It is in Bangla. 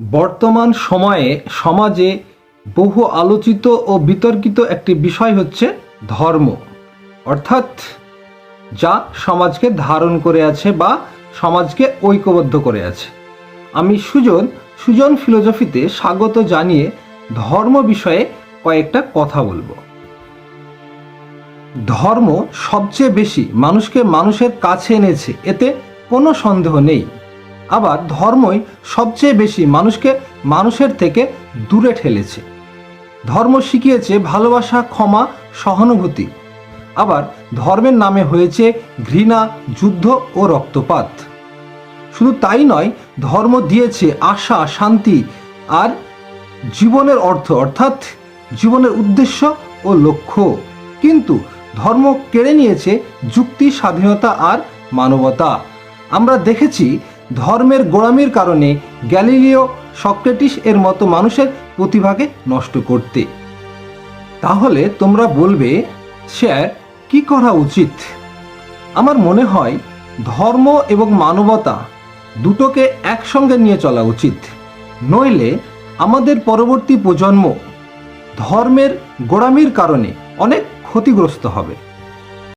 বর্তমান সময়ে সমাজে বহু আলোচিত ও বিতর্কিত একটি বিষয় হচ্ছে ধর্ম। অর্থাৎ যা সমাজকে ধারণ করে আছে বা সমাজকে ঐক্যবদ্ধ করে আছে। আমি সুজন সুজন ফিলোজফিতে স্বাগত জানিয়ে ধর্ম বিষয়ে কয়েকটা কথা বলব। ধর্ম সবচেয়ে বেশি মানুষকে মানুষের কাছে এনেছে, এতে কোনো সন্দেহ নেই। আবার ধর্মই সবচেয়ে বেশি মানুষকে মানুষের থেকে দূরে ঠেলেছে। ধর্ম শিখিয়েছে ভালোবাসা, ক্ষমা, সহানুভূতি। আবার ধর্মের নামে হয়েছে ঘৃণা, যুদ্ধ ও রক্তপাত। শুধু তাই নয়, ধর্ম দিয়েছে আশা, শান্তি আর জীবনের অর্থ, অর্থাৎ জীবনের উদ্দেশ্য ও লক্ষ্য। কিন্তু ধর্ম কেড়ে নিয়েছে যুক্তি, স্বাধীনতা আর মানবতা। আমরা দেখেছি ধর্মের গোড়ামির কারণে গ্যালিলিও সক্রেটিস এর মতো মানুষের প্রতিভাকে নষ্ট করতে। তাহলে তোমরা বলবে, স্যার, কি করা উচিত? আমার মনে হয়, ধর্ম এবং মানবতা দুটোকে একসঙ্গে নিয়ে চলা উচিত। নইলে আমাদের পরবর্তী প্রজন্ম ধর্মের গোড়ামির কারণে অনেক ক্ষতিগ্রস্ত হবে।